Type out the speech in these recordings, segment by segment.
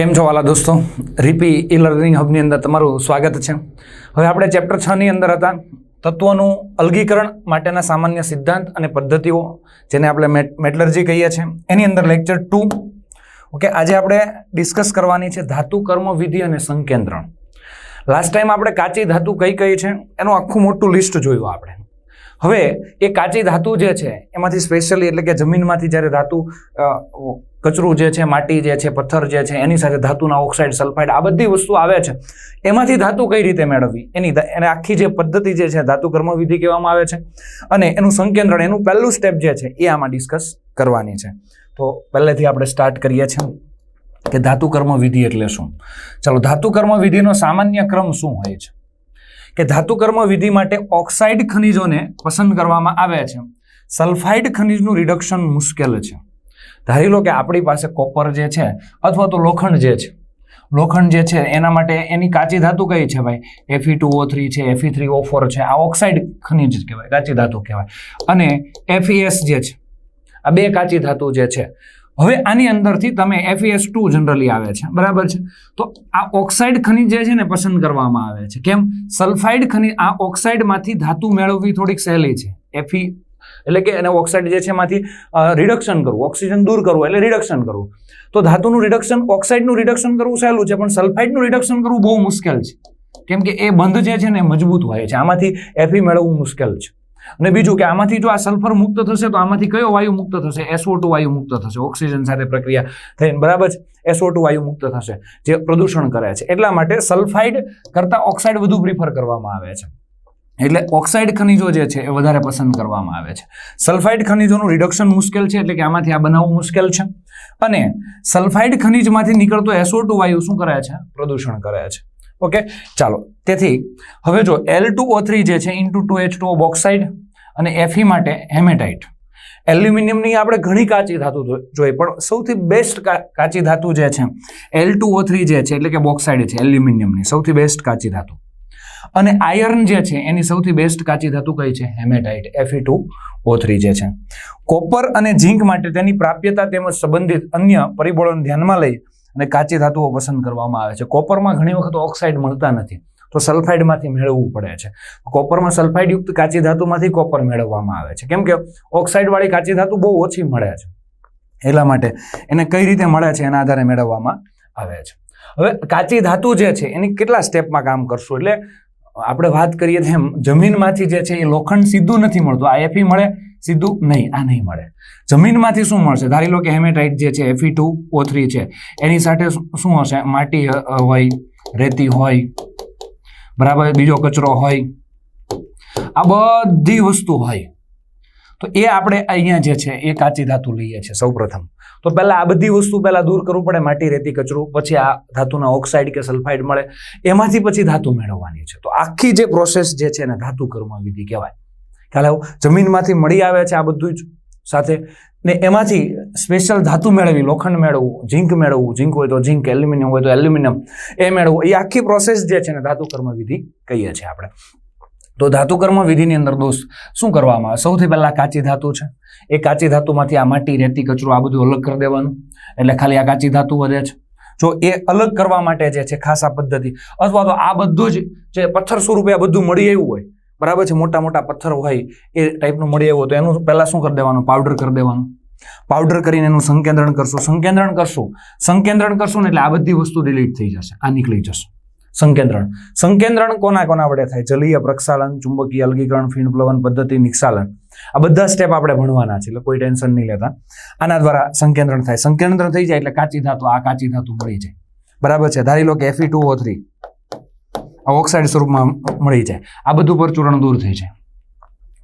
કેમ છો વાલા દોસ્તો? રીપી ઈ લર્નિંગ હબની અંદર તમારું સ્વાગત છે. હવે આપણે ચેપ્ટર છ ની અંદર હતા. તત્વોનું અલગીકરણ માટેના સામાન્ય સિદ્ધાંત અને પદ્ધતિઓ, જેને આપણે મેટ, મેટલર્જી કહીએ છીએ. એની અંદર લેક્ચર ટુ ઓકે, આજે આપણે ડિસ્કસ કરવાની છે ધાતુ, કર્મ, વિધિ અને સંકેન્દ્રણ. લાસ્ટ ટાઈમ આપણે કાચી ધાતુ કઈ કઈ છે, એનું આખું મોટું લિસ્ટ જોયું આપણે. હવે એ કાચી ધાતુ જે છે, એમાંથી સ્પેશિયલી એટલે કે જમીનમાંથી જ્યારે ધાતુ કચરું જે છે, માટી જે છે, પથ્થર જે છે, એની સાથે ધાતુના ઓક્સાઇડ સલ્ફાઇડ આ બધી વસ્તુ આવે છે. એમાંથી ધાતુ કઈ રીતે મેળવવી? એની એને આખી જે પદ્ધતિ જે છે, ધાતુ કર્મવિધિ કહેવામાં આવે છે. અને એનું સંકેન્દ્રણ, એનું પહેલું સ્ટેપ જે છે, એ આમાં ડિસ્કસ કરવાની છે. તો પહેલેથી આપણે સ્ટાર્ટ કરીએ છીએ કે ધાતુ કર્મ વિધિ એટલે શું? ચાલો, ધાતુ કર્મ વિધિનો સામાન્ય ક્રમ શું હોય છે? કે ધાતુ કર્મ વિધિ માટે ઓક્સાઇડ ખનિજોને પસંદ કરવામાં આવે છે. સલ્ફાઇડ ખનિજનું રિડક્શન મુશ્કેલ છે. ધારી લો કે આપણી પાસે કોપર જે છે અથવા તો લોખંડ જે છે. લોખંડ જે છે એના માટે એની કાચી ધાતુ કઈ છે ભાઈ? એફી ટુ ઓ થ્રી છે એફી થ્રી ઓ ફોર છે, આ ઓક્સાઇડ ખનિજ કહેવાય, કાચી ધાતુ કહેવાય. અને એફઈએસ જે છે, આ બે કાચી ધાતુ જે છે હવે આની અંદરથી તમે એફઈએસ ટુ જનરલી આવે છે. બરાબર છે? તો આ ઓક્સાઇડ ખનિજ જે છે ને પસંદ કરવામાં આવે છે. કેમ? સલ્ફાઇડ ખનિજ આ ઓક્સાઇડમાંથી ધાતુ મેળવવી થોડીક સહેલી છે. એફી એટલે કે એને ઓક્સાઇડ જે છે એમાંથી રિડક્શન કરવું ઓક્સિજન દૂર કરવું એટલે રિડક્શન કરવું. તો ધાતુનું રિડક્શન ઓક્સાઇડનું રિડક્શન કરવું સહેલું છે, પણ સલ્ફાઇડનું રિડક્શન કરવું બહુ મુશ્કેલ છે. કેમ કે એ બંધ જે છે ને મજબૂત હોય છે. આમાંથી એફી મેળવવું મુશ્કેલ છે. અને બીજું કે આમાંથી જો આ સલ્ફર મુક્ત થશે, તો આમાંથી કયો વાયુ મુક્ત થશે? એસઓ ટુ વાયુ મુક્ત થશે. ઓક્સિજન સાથે પ્રક્રિયા થઈને, બરાબર એસઓ ટુ વાયુ મુક્ત થશે, જે પ્રદૂષણ કરે છે. એટલા માટે સલ્ફાઇડ કરતાં ઓક્સાઇડ વધુ પ્રિફર કરવામાં આવે છે. એટલે ઓક્સાઇડ ખનિજો જે છે, એ વધારે પસંદ કરવામાં આવે છે. સલ્ફાઇડ ખનિજોનું રિડક્શન મુશ્કેલ છે, એટલે કે આમાંથી આ બનાવવું મુશ્કેલ છે. અને સલ્ફાઇડ ખનિજમાંથી નીકળતો એસઓ વાયુ શું કરે છે? પ્રદૂષણ કરે છે. ઓકે ચાલો. તેથી, હવે જો એલ ટુ ઓ થ્રી જે છે into two H two bauxite અને એફઈ માટે હેમેટાઇટ એલ્યુમિનિયમની આપણે ઘણી કાચી ધાતુ જોઈ, પણ સૌથી બેસ્ટ કાચી ધાતુ જે છે એલ ટુ ઓ થ્રી જે છે, એટલે કે બોક્સાઇડ છે એલ્યુમિનિયમની સૌથી બેસ્ટ કાચી ધાતુ. અને આયર્ન જે છે, એની સૌથી બેસ્ટ કાચી ધાતુ કઈ છે? Hematite FE two O three જે છે. કોપર અને ઝીંક માટે તેની પ્રાપ્યતા તેમજ સંબંધિત અન્ય પરિબળોને ધ્યાનમાં લઈ અને કાચી ધાતુઓ પસંદ કરવામાં આવે છે. કોપરમાં ઘણી વખત ઓક્સાઇડ મળતા નથી. તો સલ્ફાઇડમાંથી મેળવવું પડે છે. કોપરમાં સલ્ફાઇડયુક્ત કાચી ધાતુમાંથી કોપર મેળવવામાં આવે છે. કેમ કે ઓક્સાઇડવાળી કાચી ધાતુ બહુ ઓછી મળે છે. એટલા માટે એને કઈ રીતે મળે છે એના આધારે મેળવવામાં આવે છે. હવે કાચી ધાતુ જે છે એની કેટલા સ્ટેપમાં કામ કરશું? એટલે આપણે વાત કરીએ તેમ જમીનમાંથી જે છે એ લોખંડ સીધું નથી મળતું. આ એફી મળે સીધું નહીં, આ નહીં મળે. જમીનમાંથી શું મળશે? ધારી લો કે હેમેટાઇટ જે છે એફી ટુ ઓ થ્રી છે, એની સાથે શું હશે? માટી હોય, રેતી હોય, બરાબર? બીજો કચરો હોય, આ બધી વસ્તુ હોય. તો એ આપણે અહીંયા જે છે, એ કાચી ધાતુ લઈએ છીએ સૌપ્રથમ. તો પહેલાં આ બધી વસ્તુ પહેલાં દૂર કરવું પડે, માટી, રેતી, કચરું, પછી આ ધાતુના ઓક્સાઇડ કે સલ્ફાઇડ મળે. એમાંથી પછી ધાતુ મેળવવાની છે. તો આખી જે પ્રોસેસ જે છે એને ધાતુ કર્મ વિધિ કહેવાય. ખ્યાલ આવો? જમીનમાંથી મળી આવે છે આ બધું જ સાથે. ને એમાંથી સ્પેશિયલ ધાતુ મેળવી, લોખંડ મેળવવું, ઝીંક મેળવવું. ઝીંક હોય તો ઝીંક, એલ્યુમિનિયમ હોય તો એલ્યુમિનિયમ. એ મેળવવું. એ આખી પ્રોસેસ જે છે ને ધાતુ કર્મ વિધિ કહીએ છીએ આપણે. તો ધાતુકર્મ વિધિની અંદર દોસ્ત, શું કરવામાં આવે? સૌથી પહેલાં કાચી ધાતુ છે. એ કાચી ધાતુમાંથી આ માટી, રેતી, કચરો આ બધું અલગ કરી દેવાનું. એટલે ખાલી આ કાચી ધાતુ વધે છે. જો એ અલગ કરવા માટે જે છે ખાસ આ પદ્ધતિ. અથવા તો આ બધું જ જે પથ્થર સ્વરૂપે આ બધું મળી આવ્યું હોય બરાબર છે, મોટા મોટા પથ્થર હોય એ ટાઈપનું મળી આવ્યું તો એનું પહેલાં શું કરી દેવાનું? પાવડર કરી દેવાનું. પાવડર કરીને એનું સંકેન્દ્રણ કરશું. સંકેન્દ્રણ કરશું? સંકેન્દ્રણ કરશું ને એટલે આ બધી વસ્તુ ડિલીટ થઈ જશે. આ નીકળી જશે. સંકેન્દ્રણ. સંકેન્દ્રણ કોના કોના વડે થાય? જલીય પ્રક્ષાલન, ચુંબકીય અલગીકરણ, ફીણ પદ્ધતિ, નિક્ષાલન. આ બધા સ્ટેપ આપણે ભણવાના છે, એટલે કોઈ ટેન્શન નહીં લેતા. આના દ્વારા સંકેન્દ્રણ થાય. સંકેન્દ્રણ થઈ જાય એટલે કાચી ધાતુ, આ કાચી ધાતુ મળી જાય. બરાબર છે? ધારી લો કે F E two O three આ ઓક્સાઇડ સ્વરૂપમાં મળી જાય. આ બધું પરચૂરણ દૂર થઈ જાય.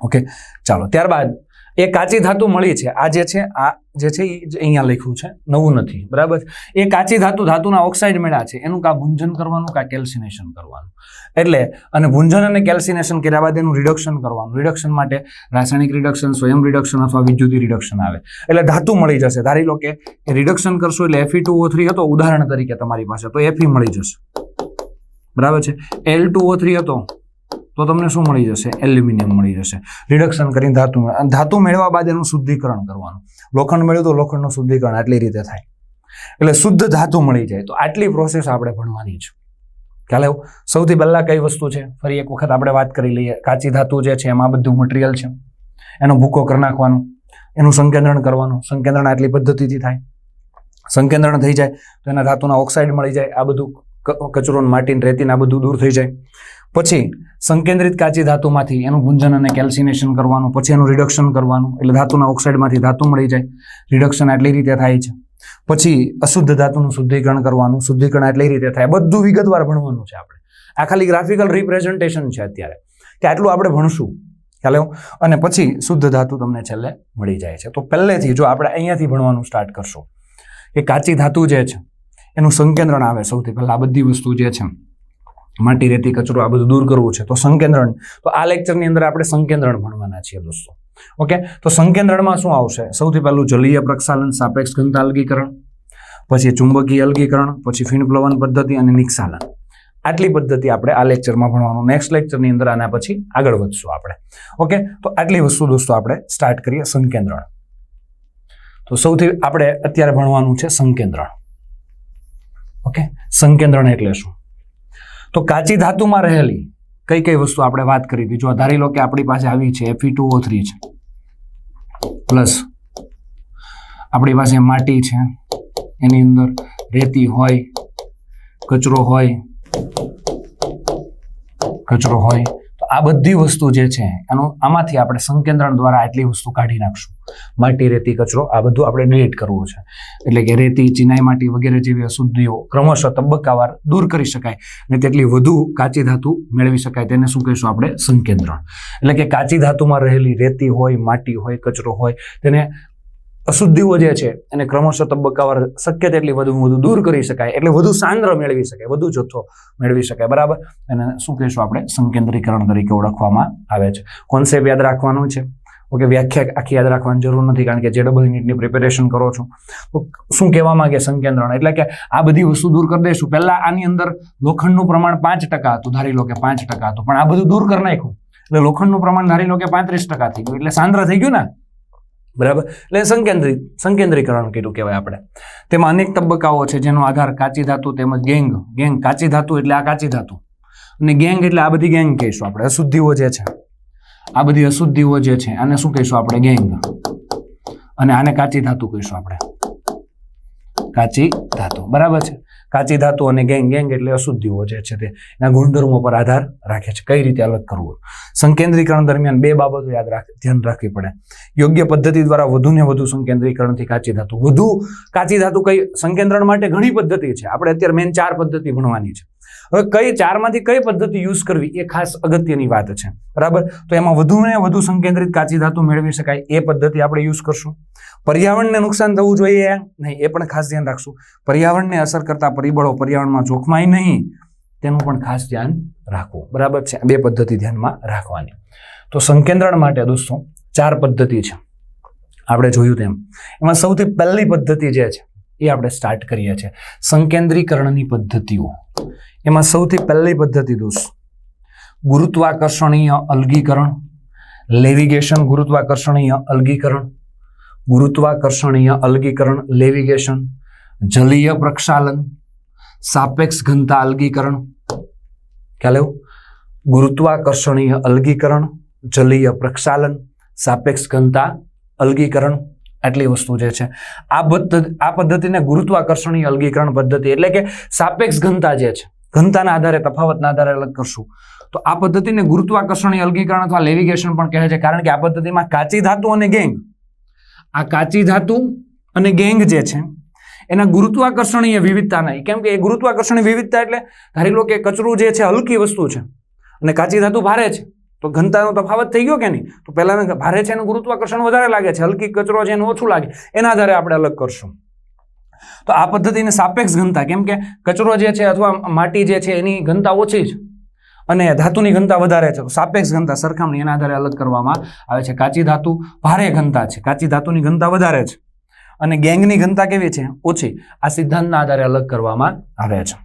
ઓકે ચાલો, ત્યારબાદ એ કાચી ધાતુ મળી છે. આ જે છે, આ જે છે એ અહીંયા લખ્યું છે. નવું નથી, બરાબર? એ કાચી ધાતુ, ધાતુના ઓક્સાઇડ મળ્યા છે. એનું કા ભૂંજન કરવાનું, કા કેલ્સિનેશન કરવાનું. એટલે, અને ભૂંજન અને કેલ્સિનેશન કર્યા બાદ એનું રિડક્શન કરવાનું. રિડક્શન માટે રાસાયણિક રિડક્શન સ્વયં રિડક્શન અથવા વિદ્યુતી રિડક્શન આવે. એટલે ધાતુ મળી જશે. ધારી લો કે રિડક્શન કરશો એટલે એફી ટુ ઓ થ્રી હતો. ઉદાહરણ તરીકે તમારી પાસે, તો એફી મળી જશે. બરાબર છે? એલ ટુ ઓ થ્રી હતો. તો તમને શું મળી જશે? એલ્યુમિનિયમ મળી જશે. રિડક્શન કરીને ધાતુ ધાતુ મેળવા બાદ એનું શુદ્ધિકરણ કરવાનું. લોખંડ મેળવ્યું તો લોખંડનું શુદ્ધિકરણ આટલી રીતે થાય. એટલે શુદ્ધ ધાતુ મળી જાય. તો આટલી પ્રોસેસ આપણે ભણવાની છે. ખ્યાલ આવ્યો? સૌથી પહેલાં કઈ વસ્તુ છે? ફરી એક વખત આપણે વાત કરી લઈએ. કાચી ધાતુ જે છે, એમાં બધું મટીરિયલ છે. એનો ભૂકો કરી નાખવાનો. એનું સંકેન્દ્રણ કરવાનું. સંકેન્દ્રણ આટલી પદ્ધતિથી થાય. સંકેન્દ્રણ થઈ જાય. તો એના ધાતુના ઓક્સાઇડ મળી જાય. આ બધું કચરો ને રેતીને આ બધું દૂર થઈ જાય. પછી સંકેન્દ્રિત કાચી ધાતુમાંથી એનું ગુંજન અને કેલ્સિનેશન કરવાનું, પછી એનું રિડક્શન કરવાનું, એટલે ધાતુના ઓક્સાઇડમાંથી ધાતુ મળી જાય. રિડક્શન આટલી રીતે થાય છે. પછી અશુદ્ધ ધાતુનું શુદ્ધિકરણ કરવાનું, શુદ્ધિકરણ આટલી રીતે થાય. બધું વિગતવાર ભણવાનું છે આપણે. આ ખાલી ગ્રાફિકલ રિપ્રેઝન્ટેશન છે અત્યારે. કે આટલું આપણે ભણશું. ખ્યાલ અને પછી શુદ્ધ ધાતુ તમને છેલ્લે મળી જાય છે. તો પહેલેથી જો આપણે અહીંયાથી ભણવાનું સ્ટાર્ટ કરશું કે કાચી ધાતુ જે છે એનું સંકેન્દ્રણ આવે સૌથી પહેલાં. આ બધી વસ્તુ જે છે, માટી, રેતી, કચરો, આ બધું દૂર કરવું છે. તો સંકેન્દ્રણ, તો આ લેક્ચરની અંદર આપણે સંકેન્દ્રણ ભણવાના છીએ દોસ્તો. ઓકે તો સંકેન્દ્રણમાં શું આવશે? સૌથી પહેલું જલીય પ્રક્ષાલન, સાપેક્ષ ઘનતા અલગીકરણ, પછી ચુંબકીય અલગીકરણ, પછી ફીણપ્લવન પદ્ધતિ અને નિક્ષાલન આટલી પદ્ધતિ આપણે આ લેક્ચરમાં ભણવાનું. નેક્સ્ટ લેક્ચરની અંદર આના પછી આગળ વધશું આપણે. ઓકે તો આટલી વસ્તુ દોસ્તો આપણે સ્ટાર્ટ કરીએ સંકેન્દ્રણ. તો સૌથી આપણે અત્યારે ભણવાનું છે સંકેન્દ્રણ. ઓકે? સંકેન્દ્રણ એટલે શું તો કાચી ધાતુમાં રહેલી કઈ કઈ વસ્તુ આપણે વાત કરી હતી? જો ધારી લો કે આપણી પાસે આવી છે F E two O three છે. પ્લસ આપણી પાસે માટી છે. એની અંદર રેતી હોય, કચરો હોય કચરો હોય આ બધી વસ્તુ જે છે, એનું આમાંથી આપણે સંકેન્દ્રણ દ્વારા આટલી વસ્તુ કાઢી નાખશું. માટી, રેતી, કચરો, આ બધું આપણે ડિલીટ કરવું છે. એટલે કે રેતી, ચિનાઈ માટી વગેરે જેવી અશુદ્ધિઓ ક્રમશઃ તબક્કાવાર દૂર કરી શકાય અને તેટલી વધુ કાચી ધાતુ મેળવી શકાય. તેને શું કહીશું આપણે? સંકેન્દ્રણ. એટલે કે કાચી ધાતુમાં રહેલી રેતી હોય, માટી હોય, કચરો હોય, તેને અશુદ્ધિઓ જે છે એને ક્રમશઃ તબક્કાવાર શક્ય તેટલી વધુ વધુ દૂર કરી શકાય, એટલે વધુ સાંદ્ર મેળવી શકાય, વધુ જથ્થો મેળવી શકાય, બરાબર? એને શું કહીશું આપણે? સંકેન્દ્રીકરણ તરીકે ઓળખવામાં આવે છે. કોન્સેપ્ટ યાદ રાખવાનું છે. ઓકે, વ્યાખ્યા આખી યાદ રાખવાની જરૂર નથી, કારણ કે જે ડબલ નીટની પ્રિપેરેશન કરો છો. તો શું કહેવા માંગે સંકેન્દ્રણ? એટલે કે આ બધી વસ્તુ દૂર કરી દઈશું. પહેલાં આની અંદર લોખંડનું પ્રમાણ પાંચ ટકા હતું, ધારી લો કે પાંચ ટકા હતું. પણ આ બધું દૂર કરી નાખ્યું. એટલે લોખંડનું પ્રમાણ ધારી લો કે પાંત્રીસ ટકા થઈ ગયું. એટલે સાંદ્ર થઈ ગયું ને? બરાબર? એટલે સંકેન્દ્રિત સંકેન્દ્રીકરણ કીધું કહેવાય આપણે. તેમાં અનેક તબક્કાઓ છે, જેનો આધાર કાચી ધાતુ તેમજ ગેંગ. ગેંગ કાચી ધાતુ એટલે આ કાચી ધાતુ. અને ગેંગ એટલે આ બધી ગેંગ કહીશું આપણે. અશુદ્ધિઓ જે છે, આ બધી અશુદ્ધિઓ જે છે, આને શું કહીશું આપણે? ગેંગ. અને આને કાચી ધાતુ કહીશું આપણે. કાચી ધાતુ. બરાબર છે? કાચી ધાતુ અને ગેંગ ગેંગ એટલે અશુદ્ધિઓ જે છે તે એના ગુણધર્મો પર આધાર રાખે છે. કઈ રીતે અલગ કરવું? સંકેન્દ્રીકરણ દરમિયાન બે બાબતો યાદ રાખ, ધ્યાન રાખવી પડે. યોગ્ય પદ્ધતિ દ્વારા વધુને વધુ સંકેન્દ્રીકરણથી કાચી ધાતુ. વધુ કાચી ધાતુ કઈ સંકેન્દ્રણ માટે ઘણી પદ્ધતિ છે. આપણે અત્યારે મેન ચાર પદ્ધતિ ભણવાની છે. હવે કઈ ચારમાંથી કઈ પદ્ધતિ યુઝ કરવી એ ખાસ અગત્યની વાત છે. બરાબર? તો એમાં વધુને વધુ સંકેન્દ્રિત કાચી ધાતુ મેળવી શકાય એ પદ્ધતિ આપણે યુઝ કરશું. પર્યાવરણને નુકસાન થવું જોઈએ નહીં, એ પણ ખાસ ધ્યાન રાખશું. પર્યાવરણને અસર કરતા પરિબળો પર્યાવરણમાં જોખમાય નહીં, તેનું પણ ખાસ ધ્યાન રાખવું. બરાબર છે? બે પદ્ધતિ ધ્યાનમાં રાખવાની. તો સંકેન્દ્રણ માટે દોસ્તો, ચાર પદ્ધતિ છે. આપણે જોયું તેમ. એમાં સૌથી પહેલી પદ્ધતિ જે છે, એ આપણે સ્ટાર્ટ કરીએ છીએ. સંકેન્દ્રીકરણની પદ્ધતિઓ. એમાં સૌથી પહેલી પદ્ધતિ દોસ્ત, ગુરુત્વાકર્ષણીય અલગીકરણ, લેવિગેશન ગુરુત્વાકર્ષણીય અલગીકરણ ગુરુત્વાકર્ષણીય અલગીકરણ, લેવિગેશન, જલીય પ્રક્ષાલન, સાપેક્ષ ઘનતા અલગીકરણ, ખ્યાલ એવું ગુરુત્વાકર્ષણીય અલગીકરણ, જલીય પ્રક્ષાલન, સાપેક્ષ ઘનતા અલગીકરણ આટલી વસ્તુ જે છે. આ આ પદ્ધતિને ગુરુત્વાકર્ષણીય અલગીકરણ પદ્ધતિ એટલે કે સાપેક્ષ ઘનતા જે છે ઘનતાના આધારે, તફાવતના આધારે અલગ કરશું. તો આ પદ્ધતિને ગુરુત્વાકર્ષણીય અલગીકરણ અથવા લેવિગેશન પણ કહે છે, કારણ કે આ પદ્ધતિમાં કાચી ધાતુ અને ગેંગ. આ કાચી ધાતુ અને ગેંગ જે છે, એના ગુરુત્વાકર્ષણીય વિવિધતા નહીં. કેમ કે એ ગુરુત્વાકર્ષણીય વિવિધતા એટલે ધારી લો કે કચરું જે છે, હલકી વસ્તુ છે, અને કાચી ધાતુ ભારે છે. તો ઘનતાનો તફાવત થઈ ગયો કે નહીં? તો પહેલાં ભારે છે એનું ગુરુત્વાકર્ષણ વધારે લાગે છે, હલકી કચરો છે એનું ઓછું લાગે. એના આધારે આપણે અલગ કરશું. તો આ પદ્ધતિને સાપેક્ષ ઘનતા, કેમ કે કચરો જે છે અથવા માટી જે છે એની ઘનતા ઓછી જ અને ધાતુની ઘનતા વધારે છે. સાપેક્ષ ઘનતા સરખામણી એના આધારે અલગ કરવામાં આવે છે. કાચી ધાતુ ભારે ઘનતા છે. કાચી ધાતુની ઘનતા વધારે છે અને ગેંગની ઘનતા કેવી છે? ઓછી. આ સિદ્ધાંતના આધારે અલગ કરવામાં આવે છે.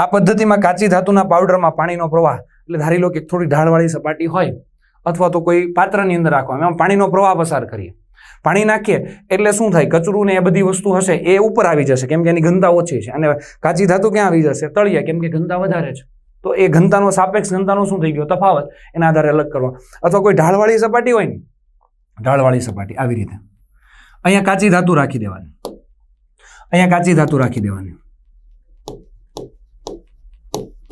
આ પદ્ધતિમાં કાચી ધાતુના પાવડરમાં પાણીનો પ્રવાહ, એટલે ધારી લો કે થોડી ઢાળવાળી સપાટી હોય અથવા તો કોઈ પાત્રની અંદર રાખવામાં પાણીનો પ્રવાહ પસાર કરીએ. પાણી નાખીએ એટલે શું થાય? કચરું ને એ બધી વસ્તુ હશે, એ ઉપર આવી જશે. કેમ કે એની ઘનતા ઓછી છે. અને કાચી ધાતુ ક્યાં આવી જશે? તળિયા. કેમ કે ઘનતા વધારે છે. તો એ ઘનતાનો સાપેક્ષ ઘનતાનો શું થઈ ગયો? તફાવત. એના આધારે અલગ કરવા. અથવા કોઈ ઢાળવાળી સપાટી હોય ને? ઢાળવાળી સપાટી. આવી રીતે. અહીંયા કાચી ધાતુ રાખી દેવાની. અહીંયા કાચી ધાતુ રાખી દેવાની.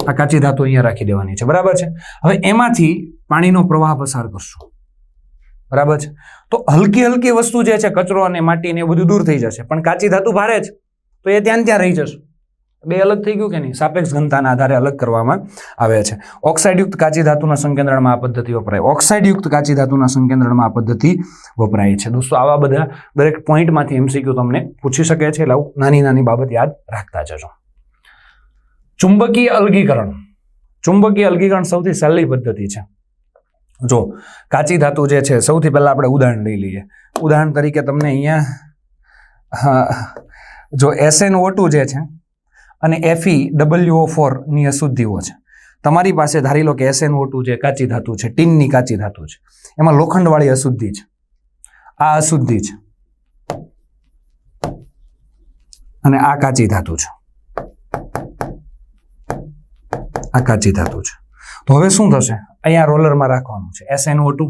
આ કાચી ધાતુ અહીંયા રાખી દેવાની છે. બરાબર છે? હવે એમાંથી પાણીનો પ્રવાહ પસાર કરશું. બરાબર છે? તો હલકી હલકી વસ્તુ જે છે, કચરો અને માટી ને એ બધું દૂર થઈ જશે. પણ કાચી ધાતુ ભારે જ. તો એ ત્યાં ત્યાં રહી જશે. બે અલગ થઈ ગયું કે નહીં? સાપેક્ષ ઘનતાના આધારે અલગ કરવામાં આવે છે. ઓક્સાઇડયુક્ત કાચી ધાતુના સંકેન્દ્રણમાં આ પદ્ધતિ વપરાય. ઓક્સાઇડયુક્ત કાચી ધાતુના સંકેન્દ્રણમાં આ પદ્ધતિ વપરાય છે. દોસ્તો, આવા બધા દરેક પોઈન્ટમાંથી એમસીક્યુ તમને પૂછી શકે છે. એટલે આવું નાની નાની બાબત યાદ રાખતા જજો. ચુંબકીય અલગીકરણ. ચુંબકીય અલગીકરણ સૌથી સહેલી પદ્ધતિ છે. જો, કાચી ધાતુ જે છે, સૌથી પહેલાં આપણે ઉદાહરણ લઈ લઈએ. ઉદાહરણ તરીકે તમને અહીંયા જો એસએન ટુ જે છે, અને એફઈ ડબલ્યુઓ ફોરની અશુદ્ધિઓ છે. તમારી પાસે ધારી લો કે એસએન ટુ જે કાચી ધાતુ છે, ટીનની કાચી ધાતુ છે. એમાં લોખંડવાળી અશુદ્ધિ છે. આ અશુદ્ધિ છે. અને આ કાચી ધાતુ છે. આ કાચી ધાતુ છે. તો હવે શું થશે? અહીંયા રોલરમાં રાખવાનું છે. એસએનઓ ટુ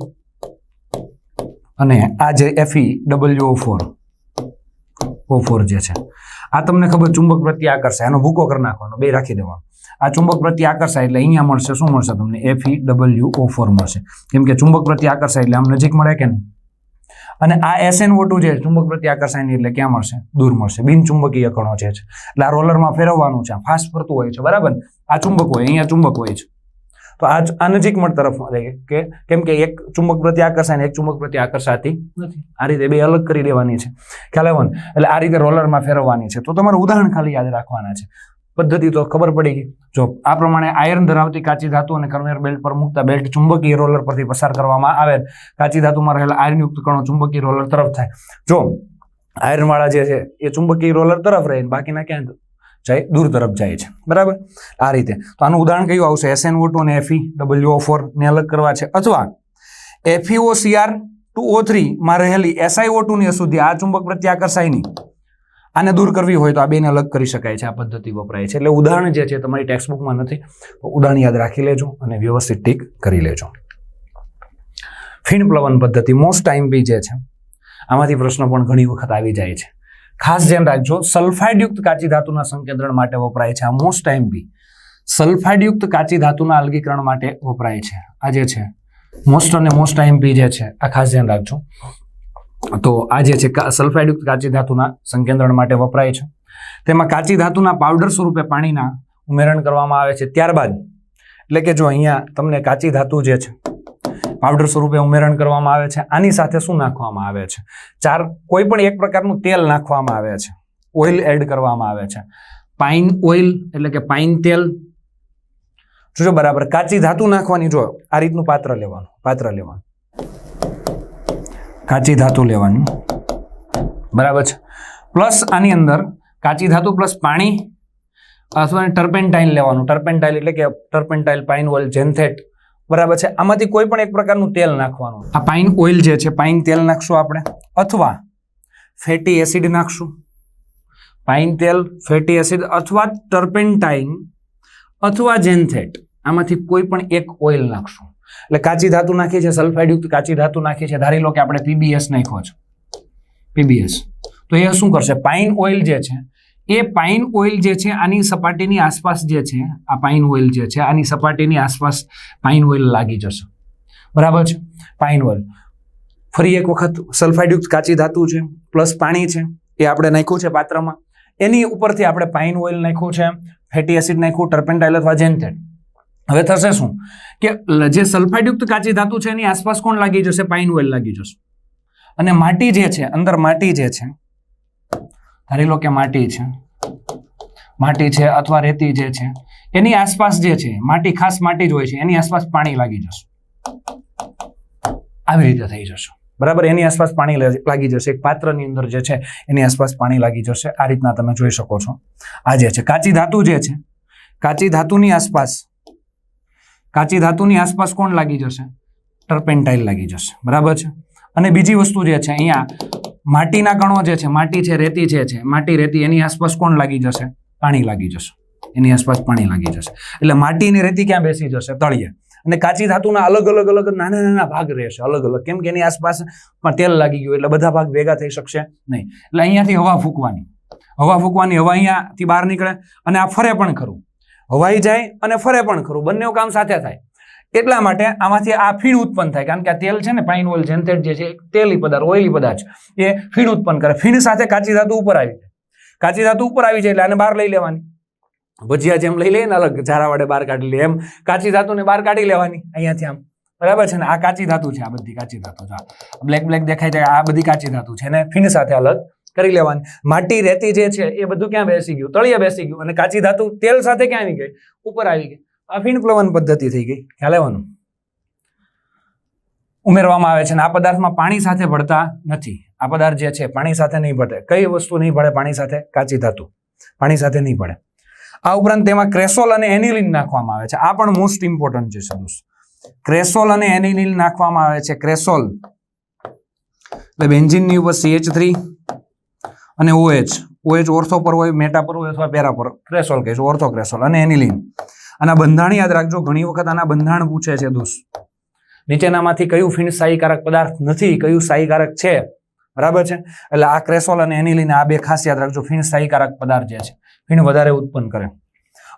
અને આ જે F E W four O four જે છે. આ તમને ખબર ચુંબક પ્રત્યે આકર્ષાય. એનો ભૂકો કરી નાખવાનો, બે રાખી દેવાનો. આ ચુંબક પ્રત્યે આકર્ષાય એટલે અહીંયા મળશે, શું મળશે તમને? એફઈ ડબલ્યુ ઓ ફોર મળશે. કેમ કે ચુંબક પ્રત્યે આકર્ષાય એટલે આમ નજીક મળે કે નહીં? અને આ એસએન ટુ જે ચુંબક પ્રત્યે આકર્ષાય નહીં એટલે ક્યાં મળશે? દૂર મળશે. બિન ચુંબકીય કણો જે છે. એટલે આ રોલરમાં ફેરવવાનું છે. આ ફાસ્ટ ફરતું હોય છે. બરાબર? આ ચુંબક હોય, અહીંયા ચુંબક હોય છે. તો આ આ નજીક મળ તરફ રહે કે કેમ કે એક ચુંબક પ્રત્યે આકર્ષાય ને એક ચુંબક પ્રત્યે આકર્ષાતી નથી. આ રીતે બે અલગ કરી દેવાની છે. ખ્યાલ આવ્યો ને? એટલે આ રીતે રોલરમાં ફેરવવાની છે. તો તમારું ઉદાહરણ ખાલી યાદ રાખવાના છે. પદ્ધતિ તો ખબર પડી ગઈ. જો આ પ્રમાણે આયર્ન ધરાવતી કાચી ધાતુ અને કન્વેયર બેલ્ટ પર મૂકતા બેલ્ટ ચુંબકીય રોલર પરથી પસાર કરવામાં આવે કાચી ધાતુમાં રહેલા આયર્નયુક્ત કણો ચુંબકીય રોલર તરફ થાય. જો આયર્નવાળા જે છે, એ ચુંબકીય રોલર તરફ રહે બાકીના ક્યાં જાય, દૂર તરફ જાય છે. બરાબર? આ રીતે. તો આનું ઉદાહરણ કયું આવશે? એસએન ટુ અને એફઈ ડબલ્યુઓ ફોર ને અલગ કરવા છે. અથવા F E O C R two O three માં રહેલી એસઆઈઓ ટુ ની અશુદ્ધિ આ ચુંબક પ્રત્યે નહીં. આને દૂર કરવી હોય તો આ બેને અલગ કરી શકાય છે. આ પદ્ધતિ વપરાય છે. એટલે ઉદાહરણ જે છે તમારી ટેક્સ્ટબુકમાં નથી. તો ઉદાહરણ યાદ રાખી લેજો અને વ્યવસ્થિત ટીક કરી લેજો. ફીણ પ્લવન પદ્ધતિ મોસ્ટ ટાઈમ બી જે છે. આમાંથી પ્રશ્ન પણ ઘણી વખત આવી જાય છે. ખાસ ધ્યાન રાખજો, સલ્ફાઇડયુક્ત કાચી ધાતુના સંકેન્દ્રણ માટે વપરાય છે આ મોસ્ટ ટાઈમ બી. સલ્ફાઇડયુક્ત કાચી ધાતુના અલગીકરણ માટે વપરાય છે. આ જે છે મોસ્ટ અને મોસ્ટ ટાઈમ બી જે છે, આ ખાસ ધ્યાન રાખજો. તો આ જે છે સલ્ફાઇડયુક્ત કાચી ધાતુના સંકેન્દ્રણ માટે વપરાય છે. તેમાં કાચી ધાતુના પાવડર સ્વરૂપે પાણીના ઉમેરણ કરવામાં આવે છે. ત્યારબાદ, એટલે કે જો અહીંયા તમને કાચી ધાતુ જે છે પાવડર સ્વરૂપે ઉમેરણ કરવામાં આવે છે. આની સાથે શું નાખવામાં આવે છે? ચાર કોઈ પણ એક પ્રકારનું તેલ નાખવામાં આવે છે. ઓઇલ એડ કરવામાં આવે છે. પાઇન ઓઇલ એટલે કે પાઇન તેલ. જોજો બરાબર, કાચી ધાતુ નાખવાની જો આ રીતનું પાત્ર લેવાનું પાત્ર લેવાનું. કાચી ધાતુ લેવાની. બરાબર છે. પ્લસ આની અંદર કાચી ધાતુ પ્લસ પાણી અથવા ટર્પેન્ટાઇલ લેવાનું. ટર્પેન્ટાઇલ એટલે કે ટર્પેન્ટાઇલ, પાઇન ઓઇલ, જેન્થેટ બરાબર છે? આમાંથી કોઈ પણ એક પ્રકારનું તેલ નાખવાનું. આ પાઇન ઓઇલ જે છે પાઇન તેલ નાખશું આપણે. અથવા ફેટી એસિડ નાખશું. પાઇન તેલ, ફેટી એસિડ અથવા ટર્પેન્ટાઇન અથવા જેન્થેટ. આમાંથી કોઈ પણ એક ઓઇલ નાખશું. એટલે કાચી ધાતુ નાખી છે સલ્ફાઇડયુક્ત કાચી ધાતુ નાખી છે ધારી લો કે આપણે પીબીએસ નાખ્યો છે. પીબીએસ તો એ શું કરશે? પાઇન ઓઇલ જે છે એ પાઇન ઓઇલ જે છે, આની સપાટીની આસપાસ જે છે, આ પાઇન ઓઇલ જે છે, આની સપાટીની આસપાસ પાઇન ઓઇલ લાગી જશે. બરાબર છે? Pine oil. ફરી એક વખત સલ્ફાઇડયુક્ત કાચી ધાતુ છે, પ્લસ પાણી છે, એ આપણે નાખ્યું છે પાત્રમાં. એની ઉપરથી આપણે પાઇન ઓઇલ નાખ્યું છે, ફેટી એસિડ નાખ્યું, ટર્પેન્ટાઇલ અથવા જેન્થેટ હવે થશે શું? કે જે સલ્ફાઇડયુક્ત કાચી ધાતુ છે, એની આસપાસ કોણ લાગી જશે? પાઇન ઓઇલ લાગી જશે. અને માટી જે છે, અંદર માટી જે છે ધારી લો કે માટી છે? માટી છે અથવા રેતી જે છે, એની આસપાસ જે છે, માટી ખાસ માટી જ હોય છે, એની આસપાસ પાણી લાગી જશે. આવી રીતે થઈ જશે. બરાબર? એની આસપાસ પાણી લાગી જશે. એક પાત્રની અંદર જે છે, એની આસપાસ પાણી લાગી જશે. આ રીતના તમે જોઈ શકો છો. આ જે છે, કાચી ધાતુ જે છે, કાચી ધાતુની આસપાસ, કાચી ધાતુની આસપાસ કોણ લાગી જશે? ટર્પેન્ટાઇલ લાગી જશે. બરાબર છે? અને બીજી વસ્તુ જે છે, અહીંયા માટીના કણો જે છે, માટી છે, રેતી જે છે, માટી, રેતી, એની આસપાસ કોણ લાગી જશે? પાણી લાગી જશે. એની આસપાસ પાણી લાગી જશે. એટલે માટીની રેતી ક્યાં બેસી જશે? તળિયે. અને કાચી ધાતુના અલગ અલગ અલગ નાના નાના ભાગ રહેશે, અલગ અલગ. કેમ કે એની આસપાસ પણ તેલ લાગી ગયું, એટલે બધા ભાગ ભેગા થઈ શકશે નહીં. એટલે અહીંયાથી હવા ફૂંકવાની. હવા ફૂંકવાની, હવા અહીંયાથી બહાર નીકળે અને આ ફરે પણ ખરું. હવાઈ જાય અને ફરે પણ ખરું. બંને કામ સાથે થાય. એટલા માટે આમાંથી આ ફીણ ઉત્પન્ન થાય. કારણ કે આ તેલ છે ને પાઇન ઓઇલ જેન્થેટ જે છે, તેલી પદાર્થ ઓઇલી પદાર્થ એ ફીણ ઉત્પન્ન કરે. ફીણ સાથે કાચી ધાતુ ઉપર આવી જાય. કાચી ધાતુ ઉપર આવી જાય એટલે આને બહાર લઈ લેવાની. ભજીયા જેમ લઈ લઈએ ને, અલગ ઝારા વડે બહાર કાઢી લે એમ. કાચી ધાતુને બહાર કાઢી લેવાની અહીંયાથી આમ. બરાબર છે ને? આ કાચી ધાતુ છે, આ બધી કાચી ધાતુ છે. બ્લેક બ્લેક દેખાય છે, આ બધી કાચી ધાતુ છે ને ફીણ સાથે અલગ કરી લેવાની. માટી રેતી જે છે, એ બધું ક્યાં બેસી ગયું? તળિયે બેસી ગયું અને કાચી ધાતુ તેલ સાથે ક્યાં આવી ગઈ? ઉપર આવી ગઈ. આ ફીણ પ્લવન પદ્ધતિ થઈ ગઈ. ખ્યાલ આવવાનું ઉમેરવામાં આવે છે અને આ પદાર્થમાં પાણી સાથે ભળતા નથી. આ પદાર્થ જે છે, પાણી સાથે નહીં ભળે. કઈ વસ્તુ નહીં ભળે? પાણી સાથે કાચી ધાતુ. પાણી સાથે નહીં ભળે. આ ઉપરાંત તેમાં ક્રેસોલ અને એનિલિન નાખવામાં આવે છે. આ પણ મોસ્ટ ઇમ્પોર્ટન્ટ છે સદુસ ક્રેસોલ અને એનિલિન નાખવામાં આવે છે. ક્રેસોલ. એટલે બેન્ઝિનની ઉપર સીએચ થ્રી અને O H O H ortho પર હોય મેટા પર હોય અથવા પેરા પર. ક્રેસોલ કહીશું ઓર્થો ક્રેસોલ અને એનિલિન. આના બંધાણ યાદ રાખજો. ઘણી વખત આના બંધાણ પૂછે છે દોસ્ત. નીચેનામાંથી કયું ફીણ સાહીકારક પદાર્થ નથી, કયું સાહીકારક છે? બરાબર છે? એટલે આ ક્રેસોલ અને એનિલિન આ બે ખાસ યાદ રાખજો. ફીણ સાહીકારક પદાર્થ જે છે. ફીણ વધારે ઉત્પન્ન કરે.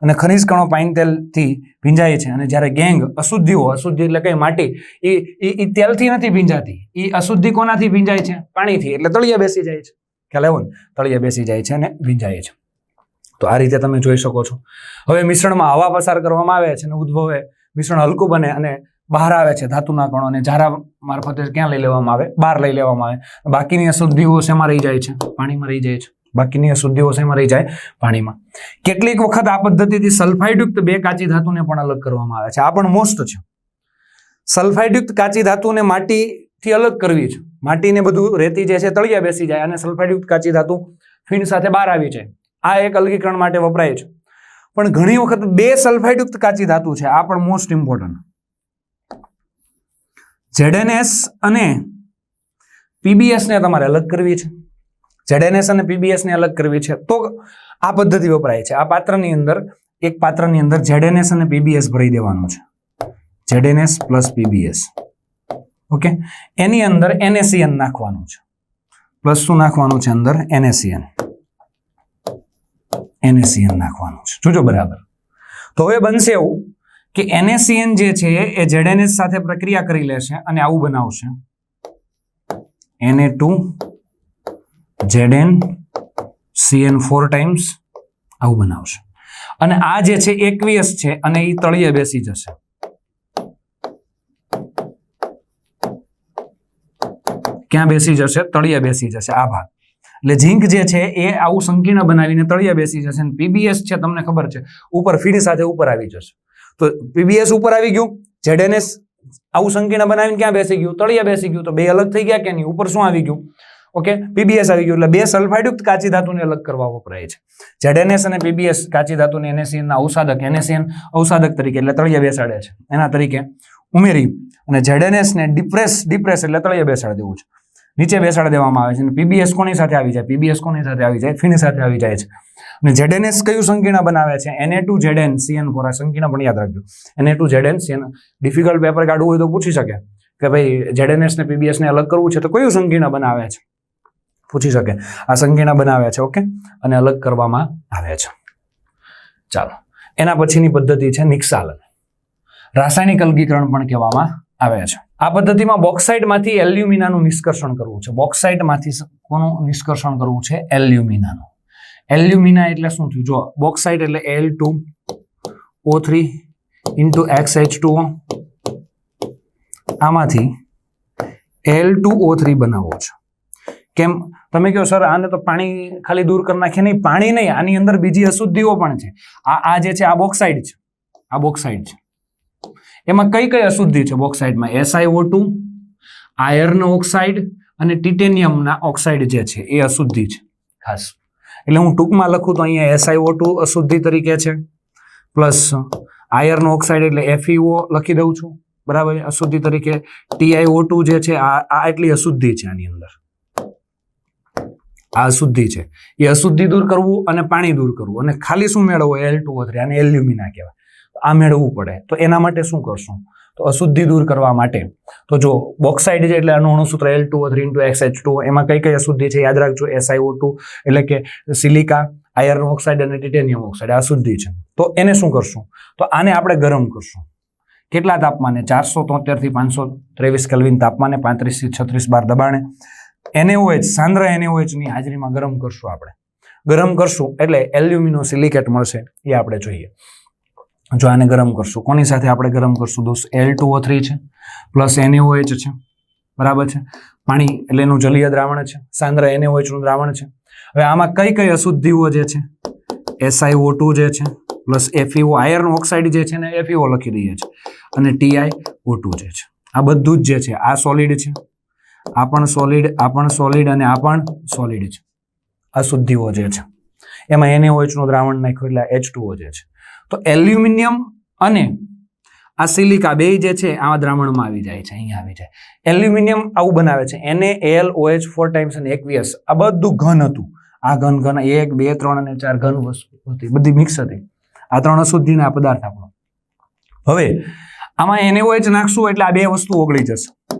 અને ખનિજ કણો પાઇન તેલથી ભીંજાય છે. અને જ્યારે ગેંગ અશુદ્ધિઓ, અશુદ્ધિ એટલે કઈ માટી? એ- એ તેલથી નથી ભીંજાતી. એ અશુદ્ધિ કોનાથી ભીંજાય છે? પાણીથી. એટલે તળિયે બેસી જાય છે. ખ્યાલ આવ્યો ને? તળિયે બેસી જાય છે અને ભીંજાય છે. તો આ રીતે તમે જોઈ શકો છો. હવે મિશ્રણમાં હવા પસાર કરવામાં આવે છે અને ઉદ્ભવે મિશ્રણ હલકું બને અને બહાર આવે છે ધાતુના કણો અને ઝારા મારફતે ક્યાં લઈ લેવામાં આવે? બહાર લઈ લેવામાં આવે. બાકીની અશુદ્ધિઓ શેમાં રહી જાય છે? પાણીમાં રહી જાય છે. બાકીની અશુદ્ધિઓ શેમાં રહી જાય? પાણીમાં. કેટલીક વખત આ પદ્ધતિથી સલ્ફાઇડયુક્ત બે કાચી ધાતુને પણ અલગ કરવામાં આવે છે. આ પણ મોસ્ટ છે. સલ્ફાઇડયુક્ત કાચી ધાતુને માટીથી અલગ કરવી છે. માટીને બધું રેતી જે છે તળિયા બેસી જાય અને સલ્ફાઇડયુક્ત કાચી ધાતુ ફીણ સાથે બહાર આવી જાય. આ એક અલગીકરણ માટે વપરાય છે. પણ ઘણી વખત બે સલ્ફાઇડયુક્ત કાચી ધાતુ છે, આ પણ મોસ્ટ ઇમ્પોર્ટન્ટ જેડેનએસ અને પીબીએસને તમારે અલગ કરવી છે. જેડેનએસ અને પીબીએસને અલગ કરવી છે. તો આ પદ્ધતિ વપરાય છે. આ પાત્રની અંદર, એક પાત્રની અંદર જેડેનએસ અને પીબીએસ ભરી દેવાનું છે. ZNS plus PBS. ઓકે એની અંદર એનએસીએન નાખવાનું છે. પ્લસ શું નાખવાનું છે અંદર? NaCN સીએન નાખવાનું છે. જોજો બરાબર. તો હવે બનશે એવું કે એનએસીએન જે છે એ જેડએનએસ સાથે પ્રક્રિયા કરી લેશે અને આવું બનાવશે. એને two Z N C N four times આવું બનાવશે. અને આ જે છે એકવીસ છે અને એ તળિયે બેસી જશે. ક્યાં બેસી જશે? તળિયે બેસી જશે. આ ભાગ. એટલે ઝીંક જે છે એ આવું સંકીર્ણ બનાવીને તળિયા બેસી જશે અને પીબીએસ છે, તમને ખબર છે, ઉપર ફીડ સાથે ઉપર આવી જશે. તો પીબીએસ ઉપર આવી ગયું જેડેનએસ આવું સંકીર્ણ બનાવીને ક્યાં બેસી ગયું? તળિયા બેસી ગયું. તો બે અલગ થઈ ગયા કે નહીં? ઉપર શું આવી ગયું? ઓકે પીબીએસ આવી ગયું. એટલે બે સલ્ફાઇડયુક્ત કાચી ધાતુને અલગ કરવા વપરાય છે. જેડેનએસ અને પીબીએસ કાચી ધાતુને એનએસીએનના અવસાદક એનએસીએન અવસાદક તરીકે એટલે તળિયા બેસાડે છે. એના તરીકે ઉમેરી અને ZNS ને ડિપ્રેસ ડિપ્રેસ એટલે તળિયા બેસાડી દેવું છે. નીચે બેસાડી દેવામાં આવે છે અને પીબીએસ કોની સાથે આવી જાય? પીબીએસ કોની સાથે આવી જાય? ફીની સાથે આવી જાય છે. અને ZNS કયું સંકીર્ણ બનાવે છે? Na2Zn CN4 આ સંકીર્ણ પણ યાદ રાખજો. Na2Zn સીએન ડિફિકલ્ટ પેપર કાઢવું હોય તો પૂછી શકે. કે ભાઈ ZNS ને પીબીએસ ને અલગ કરવું છે તો કયું સંકીર્ણ બનાવે છે? પૂછી શકે. આ સંકીર્ણ બનાવે છે, ઓકે? અને અલગ કરવામાં આવે છે. ચાલો. એના પછીની પદ્ધતિ છે નિક્ષાલન રાસાયણિક અલગીકરણ પણ કહેવામાં આવે છે. આ પદ્ધતિમાં બોક્સાઇટમાંથી એલ્યુમિનાનું નિષ્કર્ષણ કરવું છે. બોક્સાઇટમાંથી કોનું નિષ્કર્ષણ કરવું છે? એલ્યુમિનાનું એલ્યુમિના એટલે શું થયું? જો બોક્સાઇટ એટલે L two O three into X H two આમાંથી એલ ટુ ઓ થ્રી બનાવવો છે. કેમ? તમે કહો, સર, આને તો પાણી ખાલી દૂર કરી નાખીએ નહીં. પાણી નહીં, આની અંદર બીજી અશુદ્ધિઓ પણ છે. આ આ જે છે, આ બોક્સાઇડ છે. આ બોક્સાઇડ છે. એમાં કઈ કઈ અશુદ્ધિ છે બોક્સાઇડમાં? S I O two iron oxide અને ટિટેનિયમના ઓક્સાઇડ જે છે એ અશુદ્ધિ છે. ખાસ. એટલે હું ટૂંકમાં લખું તો અહીંયા એસઆઈઓ ટુ અશુદ્ધિ તરીકે છે, પ્લસ આયર્ન ઓક્સાઇડ એટલે એફઈઓ લખી દઉં છું, બરાબર? અશુદ્ધિ તરીકે. ટીઆઈઓ ટુ જે છે આ એટલી અશુદ્ધિ છે આની અંદર. આ અશુદ્ધિ છે. એ અશુદ્ધિ દૂર કરવું અને પાણી દૂર કરવું. અને ખાલી શું મેળવવું? એલ ટુ થ્રી આને એલ્યુમિના કહેવાય. આ મેળવવું પડે. તો એના માટે શું કરશું? તો અશુદ્ધિ દૂર કરવા માટે. તો જો બોક્સાઇડ છે એટલે આનું અણુસૂત્ર L two three into X H two એમાં કઈ કઈ અશુદ્ધિ છે યાદ રાખજો? એસઆઈઓ ટુ એટલે કે સિલિકા, આયર્ન ઓક્સાઇડ અને ટિટેનિયમ ઓક્સાઇડ અશુદ્ધિ છે. તો એને શું કરશું? તો આને આપણે ગરમ કરશું. કેટલા તાપમાને? ચારસો તોતેરથી પાંચસો ત્રેવીસ કેલ્વિન તાપમાને પાંત્રીસથી છત્રીસ બાર દબાણે. એનએઓએચ સાંદ્ર એનએઓએચની હાજરીમાં ગરમ કરશું આપણે. ગરમ કરશું એટલે એલ્યુમિનો સિલિકેટ મળશે, એ આપણે જોઈએ. જો આને ગરમ કરશું. કોની સાથે આપણે ગરમ કરશું દોસ્ત? એલ ટુ ઓ થ્રી છે. Plus N A O H છે. બરાબર છે? પાણી, એટલે એનું જલીય દ્રાવણ છે. સાંદ્ર એનએઓએચનું દ્રાવણ છે. હવે આમાં કઈ કઈ અશુદ્ધિઓ જે છે? એસઆઈઓ ટુ જે છે પ્લસ એફઈઓ આયર્ન ઓક્સાઇડ જે છે ને એફઈઓ લખી દઈએ છે અને ટીઆઈ ઓ ટુ જે છે. આ બધું જ જે છે, આ સોલિડ છે. આ પણ સોલિડ આ પણ સોલિડ અને આ પણ સોલિડ છે. અશુદ્ધિઓ જે છે. એમાં એને ઓએચનું દ્રાવણ નાખ્યું એટલે એચ ટુઓ જે છે. તો એલ્યુમિનિયમ અને આ સિલિકા બે જે છે આ દ્રાવણમાં આવી જાય છે, અહીંયા આવી જાય. એલ્યુમિનિયમ આવું બનાવે છે. એને એલ ઓએચ ફોર ટાઈમ્સ અને એકવીએસ આ બધું ઘન હતું. આ ઘન ઘન, એક, બે, ત્રણ અને ચાર ઘન વસ્તુ હતી. બધી મિક્સ હતી. આ ત્રણ અશુદ્ધિના પદાર્થ આપણો. હવે, આમાં એને ઓએચ નાખશું એટલે આ બે વસ્તુ ઓગળી જશે.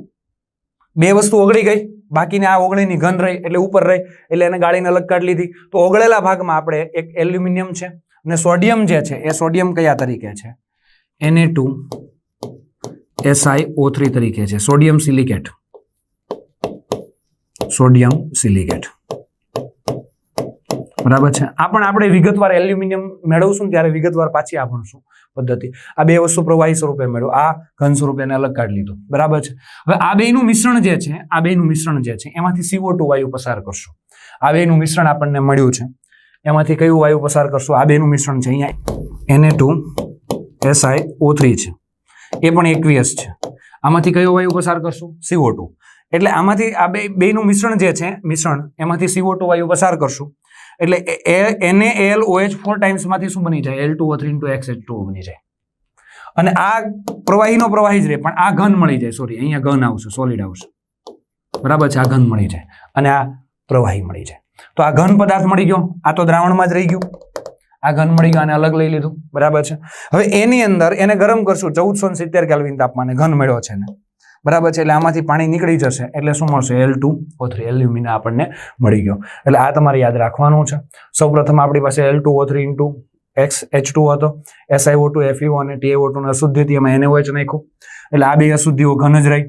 બે વસ્તુ ઓગળી ગઈ. બાકીને આ ઓગળીની ઘન રહી એટલે ઉપર રહી. એટલે એને ગાળીને અલગ કાઢી લીધી. તો ઓગળેલા ભાગમાં આપણે એક એલ્યુમિનિયમ છે. અને સોડિયમ જે છે, એ સોડિયમ કયા તરીકે છે? એને ટુ એસઆઈ ઓ થ્રી તરીકે છે. Sodium silicate. Sodium silicate. બરાબર છે? આ પણ આપણે વિગતવાર એલ્યુમિનિયમ મેળવશું ત્યારે વિગતવાર પાછી આ ભણશું પદ્ધતિ. આ બે વસ્તુ પ્રવાહી સ્વરૂપે મેળવો. આ ઘન સ્વરૂપે એને અલગ કાઢી લીધું. બરાબર છે? હવે આ બેનું મિશ્રણ જે છે, આ બેનું મિશ્રણ જે છે, એમાંથી સીઓ ટુ વાયુ પસાર કરશો. આ બેનું મિશ્રણ આપણને મળ્યું છે. એમાંથી કયું વાયુ પસાર કરશું? આ બેનું મિશ્રણ છે અહીંયા. એને ટુ એસઆઈ ઓ થ્રી છે. એ પણ એકવીએસ છે. આમાંથી કયો વાયુ પસાર કરશું? સીઓ ટુ એટલે આમાંથી આ બે, બેનું મિશ્રણ જે છે, મિશ્રણ, એમાંથી સીઓ ટુ વાયુ પસાર કરશું. એટલે એને એલ ઓએચ ફોર ટાઈમ્સમાંથી શું બની જાય? L two three into X H two બની જાય. અને આ પ્રવાહીનો પ્રવાહી જ રહે, પણ આ ઘન મળી જાય. સોરી અહીંયા ઘન આવશે સોલિડ આવશે. બરાબર છે, આ ઘન મળી જાય. અને આ પ્રવાહી મળી જાય. તો આ ઘન પદાર્થ મળી ગયો. આ તો દ્રાવણમાં જ રહી ગયું. આ ઘન મળી ગયો, આને અલગ લઈ લીધું. બરાબર છે? હવે એની અંદર એને ગરમ કરશું ચૌદસો સિત્તેર કેલ્વિન તાપમાને ઘન મળ્યો છે ને બરાબર છે? એટલે આમાંથી પાણી નીકળી જશે. એટલે શું મળશે? L two, O three, alumina આપણને મળી ગયો. એટલે આ તમારે યાદ રાખવાનું છે. સૌપ્રથમ આપણી પાસે L two, O three into X, H two હતો. એસઆઈઓ ટુ એફયુ અને ટીઆઈઓ ટુ અશુદ્ધિ હતી એમાં એનએઓએચ નાખ્યું. એટલે આ બે અશુદ્ધિઓ ઘન જ રહી.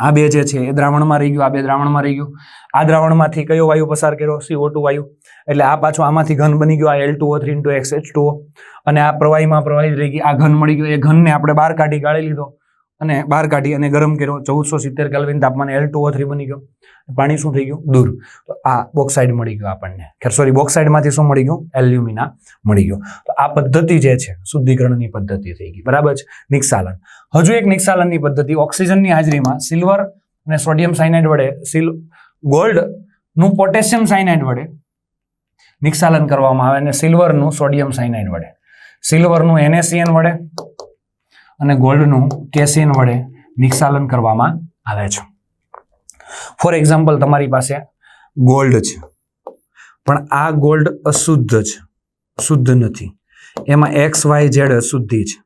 આ બે જે છે, એ દ્રાવણમાં રહી ગયું, આ બે દ્રાવણમાં રહી ગયું. આ દ્રાવણમાંથી કયો વાયુ પસાર કર્યો? સીઓ ટુ વાયુ. એટલે આ પાછો આમાંથી ઘન બની ગયો, આ L two three into X H two અને આ પ્રવાહીમાં પ્રવાહી રહી ગઈ, આ ઘન મળી ગયો. એ ઘનને આપણે બહાર કાઢી, ગાળી લીધો. અને બહાર કાઢી અને ગરમ કર્યો. ચૌદસો સિત્તેર કેલ્વિન તાપમાને એલ ટુ થ્રી બની ગયો. પાણી શું થઈ ગયું? દૂર. તો આ બોક્સાઇડ મળી ગયો આપણને. ખેર સોરી બોક્સાઇડમાંથી શું મળી ગયું? એલ્યુમિના મળી ગયો. તો આ પદ્ધતિ જે છે, શુદ્ધિકરણની પદ્ધતિ થઈ ગઈ. બરાબર છે? નિક્ષાલન હજુ એક નિક્ષાલનની પદ્ધતિ, ઓક્સિજનની હાજરીમાં સિલ્વર અને સોડિયમ સાયનાઇડ વડે સિલ ગોલ્ડનું પોટેશિયમ સાયનાઇડ વડે નિક્ષાલન કરવામાં આવે અને સિલ્વરનું સોડિયમ સાયનાઇડ વડે. સિલ્વરનું એનએસીએન વડે અને ગોલ્ડનું કેસિન વડે નિક્ષાલન કરવામાં આવે છે. ફોર એક્ઝામ્પલ તમારી પાસે ગોલ્ડ છે. પણ આ ગોલ્ડ અશુદ્ધ છે. શુદ્ધ નથી. એમાં એક્સ વાય ઝેડ અશુદ્ધિ છે.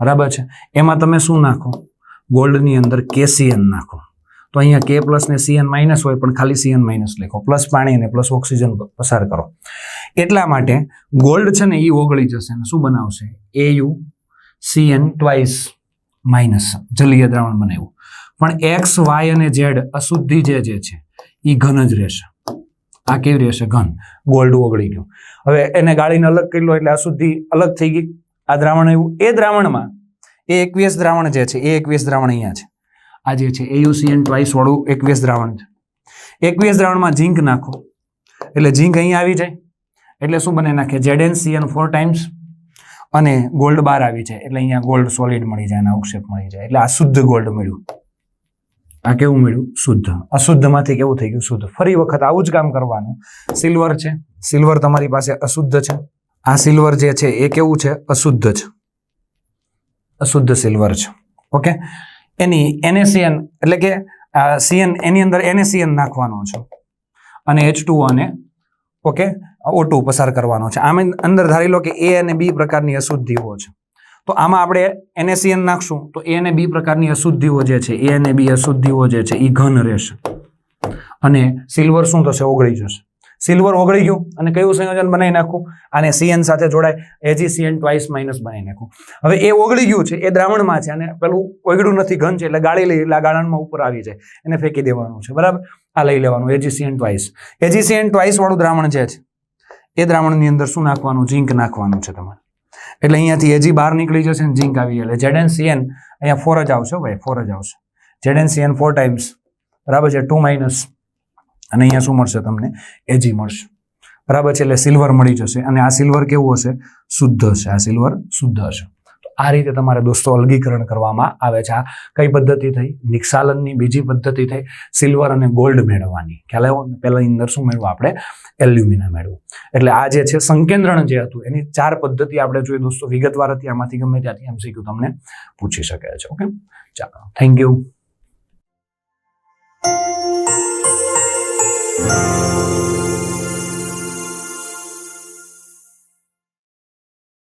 બરાબર છે? એમાં તમે શું નાખો? ગોલ્ડની અંદર કેસિયન નાખો. તો અહીંયા કે પ્લસ ને સીએન માઇનસ હોય, પણ ખાલી સીએન માઇનસ લખો. પ્લસ પાણી ને પ્લસ ઓક્સિજન પસાર કરો. એટલા માટે ગોલ્ડ છે ને એ ઓગળી જશે ને શું બનાવશે? A U CN twice minus જલીય દ્રાવણ બનાવ્યું પણ એક્સ વાય અને ઝેડ અશુદ્ધિ જે જે છે એ ઘન જ રહેશે. આ કેવી રહેશે? ઘન. ગોલ્ડ ઓગળી ગયું. હવે એને ગાળીને અલગ કરી લો એટલે અશુદ્ધિ અલગ થઈ ગઈ. આ દ્રાવણ આવ્યું એ દ્રાવણમાં એ એકવીસ દ્રાવણ જે છે, એ એકવીસ દ્રાવણ અહીંયા છે. આ જે છે એયુસીએન ટ્વાઇસ વાળું એકવીસ દ્રાવણ છે. એકવીસ દ્રાવણમાં ઝીંક નાખો. એટલે ઝીંક અહીંયા આવી જાય. એટલે શું બને નાખે? ઝેડએન સીએન ફોર ટાઈમ્સ અને ગોલ્ડ બાર આવી જાય. એટલે અહીંયા ગોલ્ડ સોલિડ મળી જાય અને અવક્ષેપ મળી જાય. એટલે આ શુદ્ધ ગોલ્ડ મળ્યું. આ કેવું મળ્યું? શુદ્ધ. અશુદ્ધમાંથી કેવું થઈ ગયું? શુદ્ધ. ફરી વખત આવું જ કામ કરવાનું. સિલ્વર છે. સિલ્વર તમારી પાસે અશુદ્ધ છે. આ સિલ્વર જે છે એ કેવું છે? અશુદ્ધ છે. અશુદ્ધ સિલ્વર છે. ઓકે? એની એનએસીએન એટલે કે સીએન એની અંદર એનએસીએન નાખવાનો છે. અને એચ ટુ અને, ઓકે? ઓ ટુ પસાર કરવાનો છે. આમ અંદર ધારી લો કે એ અને બી પ્રકારની અશુદ્ધિઓ છે. તો આમાં આપણે એનએસીએન નાખશું. તો એ અને બી પ્રકારની અશુદ્ધિઓ જે છે એ અને બી અશુદ્ધિઓ જે છે એ ઘન રહેશે. અને સિલ્વર શું થશે? ઓગળી જશે. સિલ્વર ઓગળી ગયું. અને કયું સંયોજન બનાવી નાખું? આને સીએન સાથે જોડાય. એજીસીએન ટ્વાઇસ માઇનસ બનાવી નાખું. હવે એ ઓગળી ગયું છે. એ દ્રાવણમાં છે. અને પેલું ઓગળ્યું નથી ઘન છે. એટલે ગાળી લઈ ગાળણમાં ઉપર આવી જાય. એને ફેંકી દેવાનું છે. બરાબર? આ લઈ લેવાનું. એજીસીએન ટ્વાઇસ એજીસીએન ટ્વાઇસ વાળું દ્રાવણ જે છે એ દ્રાવણની અંદર શું નાખવાનું? ઝીંક નાખવાનું છે તમારે. એટલે અહીંયાથી એજી બહાર નીકળી જશે ને ઝીંક આવી એટલે જેડ એન સીએન અહીંયા ફોર જ આવશે ભાઈ ફોર જ આવશે. Z N CN four times બરાબર છે? ટુ માઇનસ અને અહીંયા શું મળશે તમને? એજી મળશે. બરાબર છે? એટલે સિલ્વર મળી જશે. અને આ સિલ્વર કેવું હશે? શુદ્ધ હશે. આ સિલ્વર શુદ્ધ હશે. આ રીતે તમારે દોસ્તો અલગીકરણ કરવામાં આવે છે. આ કઈ પદ્ધતિ થઈ? નિક્ષાલનની બીજી પદ્ધતિ થઈ. સિલ્વર અને ગોલ્ડ મેળવવાની. ખ્યાલ આવ્યો? પહેલાં અંદર શું મેળવું આપણે એલ્યુમિના મેળવું. એટલે આ જે છે સંકેન્દ્રણ જે હતું, એની ચાર પદ્ધતિ આપણે જોઈએ દોસ્તો, વિગતવાર હતી. આમાંથી ગમે ત્યાંથી એમસીક્યુ તમને પૂછી શકે છે. ઓકે? ચાલો. Thank you